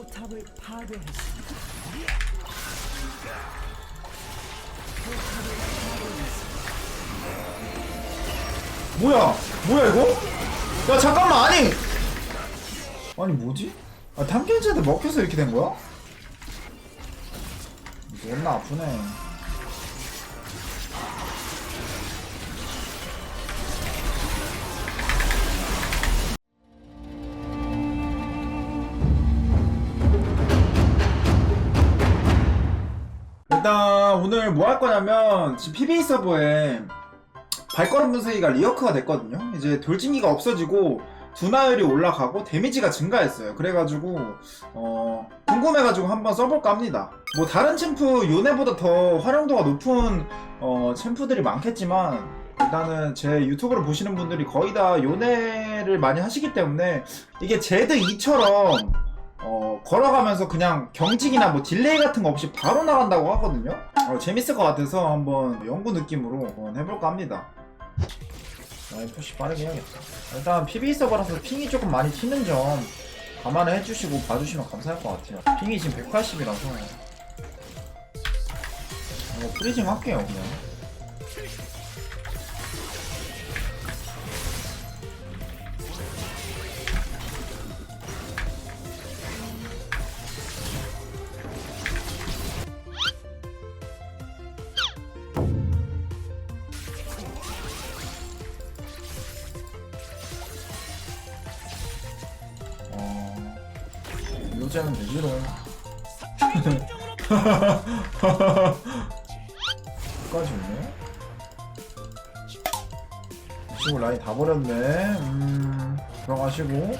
포탑을 파괴했습니다. 뭐야? 뭐야 이거? 야 잠깐만 아니 아니 뭐지? 아 탐켄즈한테 먹혀서 이렇게 된 거야? 존나 아프네 일단 오늘 뭐 할 거냐면 지금 PBA 서버에 발걸음 분쇄기가 리어크가 됐거든요. 이제 돌진기가 없어지고 두나율이 올라가고 데미지가 증가했어요. 그래가지고 어 궁금해가지고 한번 써볼까 합니다. 뭐 다른 챔프 요네보다 더 활용도가 높은 어 챔프들이 많겠지만 일단은 제 유튜브를 보시는 분들이 거의 다 요네를 많이 하시기 때문에 이게 제드 2처럼 어, 걸어가면서 그냥 경직이나 뭐 딜레이 같은 거 없이 바로 나간다고 하거든요. 어, 재밌을 것 같아서 한번 연구 느낌으로 한번 해볼까 합니다. 라인 푸시 빠르게 해야겠다. 일단 PB 서버라서 핑이 조금 많이 튀는 점 감안을 해주시고 봐주시면 감사할 것 같아요. 핑이 지금 180이라서 이거 프리징 할게요 그냥. 요새는 되지롱. 끝까지 오네? 이쪽으로 라인 다 버렸네. 음, 들어가시고.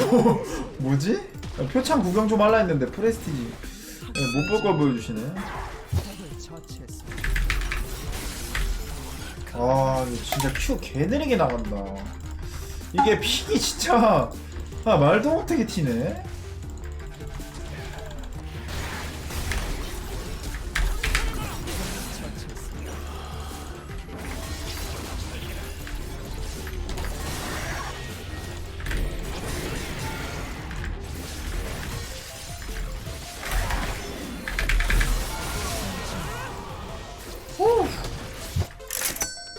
뭐지? 야, 표창 구경 좀 할라 했는데 프레스티지 못 볼 걸 보여주시네. 아 진짜 큐 개느리게 나간다 이게 픽이 진짜 아 말도 못하게 튀네.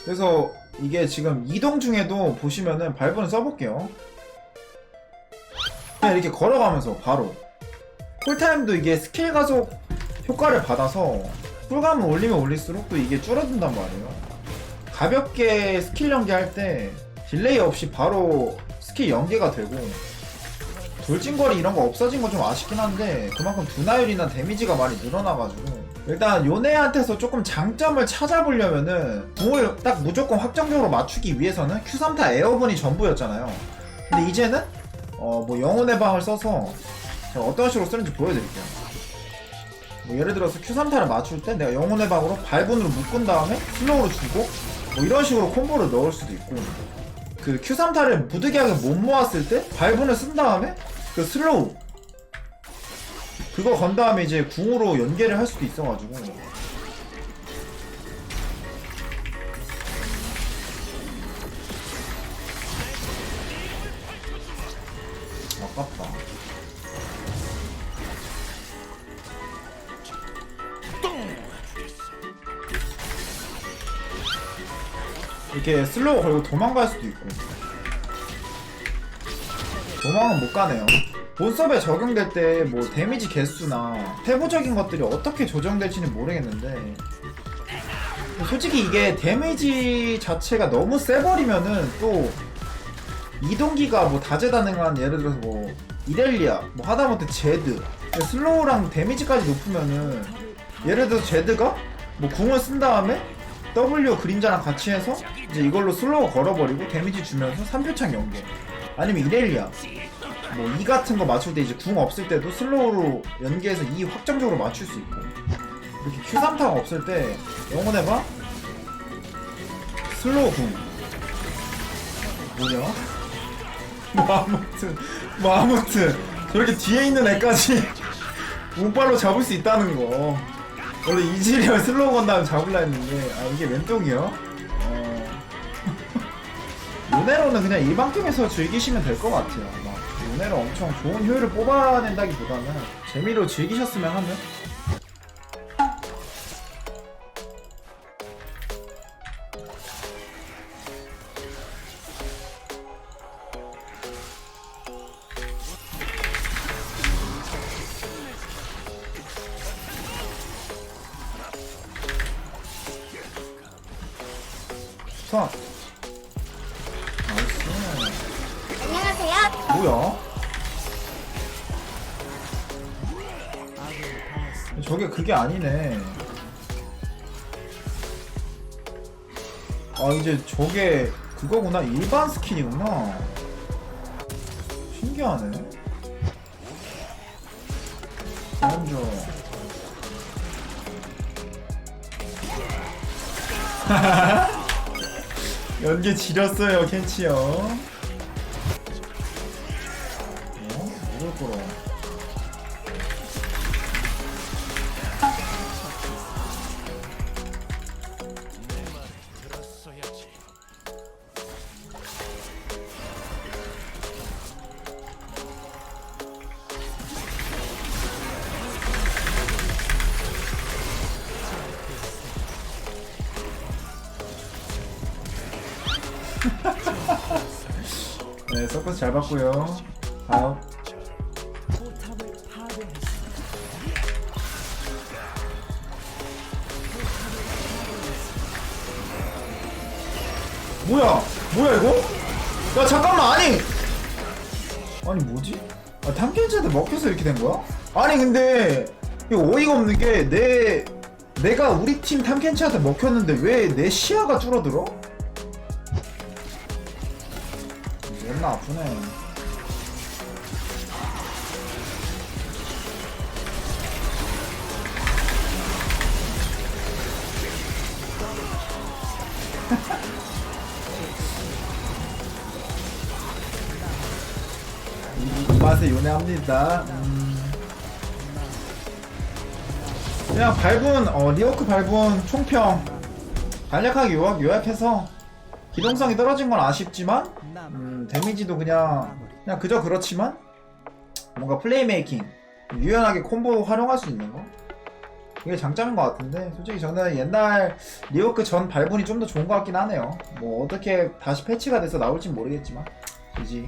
그래서 이게 지금 이동 중에도 보시면은 발분을 써볼게요. 그냥 이렇게 걸어가면서 바로. 쿨타임도 이게 스킬 가속 효과를 받아서 쿨감을 올리면 올릴수록 또 이게 줄어든단 말이에요. 가볍게 스킬 연계할 때 딜레이 없이 바로 스킬 연계가 되고 돌진거리 이런 거 없어진 거 좀 아쉽긴 한데 그만큼 두나율이나 데미지가 많이 늘어나가지고 일단 요네한테서 조금 장점을 찾아보려면은 공을 딱 무조건 확정적으로 맞추기 위해서는 Q3타 에어본이 전부였잖아요. 근데 이제는 어 뭐 영혼의 방을 써서 제가 어떤 식으로 쓰는지 보여드릴게요. 뭐 예를 들어서 Q3타를 맞출 때 내가 영혼의 방으로 발분으로 묶은 다음에 슬로우로 주고 뭐 이런 식으로 콤보를 넣을 수도 있고 그 Q3타를 무드기하게 못 모았을 때 발분을 쓴 다음에 그 슬로우 그거 건 다음에 이제 궁으로 연계를 할 수도 있어가지고. 아깝다. 이렇게 슬로우 걸고 도망갈 수도 있고. 도망은 못 가네요. 본섭에 적용될 때 뭐 데미지 개수나 세부적인 것들이 어떻게 조정될지는 모르겠는데 솔직히 이게 데미지 자체가 너무 세버리면은 또 이동기가 뭐 다재다능한 예를 들어서 뭐 이렐리아 뭐 하다못해 제드 슬로우랑 데미지까지 높으면은 예를 들어서 제드가 뭐 궁을 쓴 다음에 W 그림자랑 같이 해서 이제 이걸로 슬로우 걸어버리고 데미지 주면서 3표창 연계 아니면 이렐리아 뭐이 같은 거 맞출 때 이제 궁 없을 때도 슬로우로 연계해서 이 확정적으로 맞출 수 있고 이렇게 Q3타가 없을 때 영혼해봐 슬로우 궁 뭐냐? 뭐 아무튼 뭐 아무튼 저렇게 뒤에 있는 애까지 운빨로 잡을 수 있다는 거 원래 이즈리얼 슬로우 건 다음에 잡으려 했는데 아 이게 왼쪽이요? 어 요네로는 그냥 일반 게임에서 즐기시면 될 것 같아요. 막 요네로 엄청 좋은 효율을 뽑아낸다기보다는 재미로 즐기셨으면 하는. 자, 나이스. 안녕하세요. 뭐야? 저게 그게 아니네. 아 이제 저게 그거구나 일반 스킨이구나. 신기하네. 먼저. 연계 지렸어요 켄치요. 네, 서커스 잘 봤고요. 다음. 뭐야? 뭐야 이거? 야 잠깐만 아니 아니 뭐지? 아 탐켄즈한테 먹혀서 이렇게 된 거야? 아니 근데 이거 어이가 없는 게 내 내가 우리 팀 탐켄치한테 먹혔는데 왜 내 시야가 줄어들어? 존나 아프네 이, 이 맛에 요네합니다. 음. 그냥 밟은 어, 리워크 밟은 총평 간략하게 요약, 요약해서 기동성이 떨어진 건 아쉽지만 남 음, 데미지도 그냥 그냥 그저 그렇지만 뭔가 플레이메이킹 유연하게 콤보 활용할 수 있는 거? 그게 장점인 것 같은데 솔직히 저는 옛날 리워크 전 발분이 좀 더 좋은 것 같긴 하네요. 뭐 어떻게 다시 패치가 돼서 나올진 모르겠지만 그지